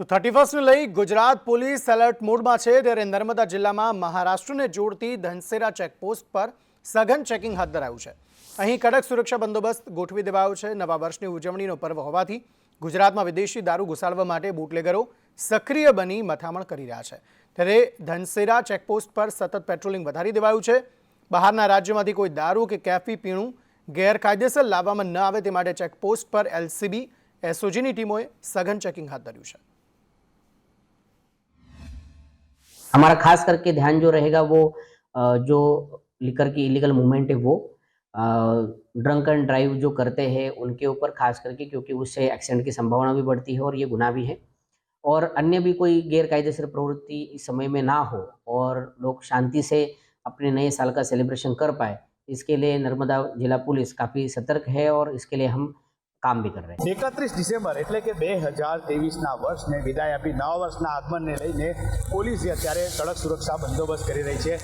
તો થર્ટી ફર્સ્ટને લઈ Gujarat police alert મોડમાં છે ત્યારે નર્મદા જિલ્લામાં મહારાષ્ટ્રને જોડતી ધનસેરા ચેકપોસ્ટ પર સઘન ચેકિંગ હાથ ધરાયું છે. અહીં કડક સુરક્ષા બંદોબસ્ત ગોઠવી દેવાયો છે. નવા વર્ષની ઉજવણીનો પર્વ હોવાથી ગુજરાતમાં વિદેશી દારૂ ઘુસાડવા માટે બુટલેગરો સક્રિય બની મથામણ કરી રહ્યા છે. ત્યારે ધનસેરા ચેકપોસ્ટ પર સતત પેટ્રોલિંગ વધારી દેવાયું છે. બહારના રાજ્યમાંથી કોઈ દારૂ કે કેફી પીણું ગેરકાયદેસર લાવવામાં ન આવે તે માટે ચેકપોસ્ટ પર એલસીબી, એસઓજીની ટીમોએ સઘન ચેકિંગ હાથ ધર્યું છે. हमारा खास करके ध्यान जो रहेगा वो जो लिकर की इलीगल मूवमेंट है वो ड्रंक एंड ड्राइव जो करते हैं उनके ऊपर खास करके क्योंकि उससे एक्सीडेंट की संभावना भी बढ़ती है और ये गुना भी है। और अन्य भी कोई गैर कायदेसर प्रवृत्ति इस समय में ना हो और लोग शांति से अपने नए साल का सेलिब्रेशन कर पाए, इसके लिए नर्मदा जिला पुलिस काफ़ी सतर्क है और इसके लिए हम काम भी कर रहे हैं એકત્રીસ ડિસેમ્બર એટલે કે બે હજાર ત્રેવીસના વર્ષને વિદાય આપી નવા વર્ષના આગમનને લઈને પોલીસ જે અત્યારે કડક સુરક્ષા બંદોબસ્ત કરી રહી છે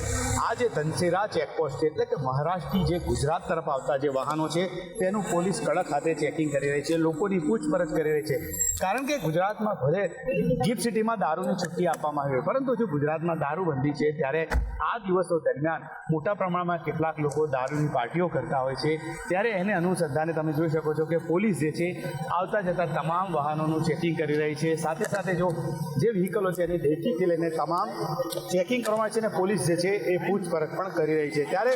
આ જે ધનસેરા ચેકપોસ્ટ છે એટલે કે મહારાષ્ટ્રથી જે ગુજરાત તરફ આવતા જે વાહનો છે તેનું પોલીસ કડક હાથે ચેકિંગ કરી રહી છે લોકોની પૂછપરછ કરી રહી છે કારણ કે ગુજરાતમાં ભલે ગિફ્ટ સિટીમાં દારૂની છુટ્ટી આપવામાં આવી હોય પરંતુ જો ગુજરાતમાં દારૂબંધી છે ત્યારે આ દિવસો દરમિયાન મોટા પ્રમાણમાં કેટલાક લોકો દારૂની પાર્ટીઓ કરતા હોય છે ત્યારે એને અનુસંધાને તમે જોઈ શકો છો કે પોલીસ જે છે, આવતા જતા તમામ વાહનોનું ચેકિંગ કરી રહી છે. સાથે સાથે જો જે વ્હીકલો છે એની દેખીથી લઈને તમામ ચેકિંગ કરવામાં છે અને પોલીસ જે છે એ પૂછપરછ પણ કરી રહી છે. ત્યારે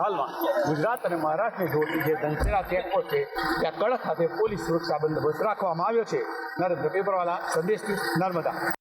હાલમાં ગુજરાત અને મહારાષ્ટ્રને જોડતી જે ધનસેરા ચેકપોસ્ટ છે, ત્યાં કડક ખાતે પોલીસ સુરક્ષા બંદોબસ્ત રાખવામાં આવ્યો છે. નરેન્દ્ર પેપરવાલા, સંદેશ નર્મદા.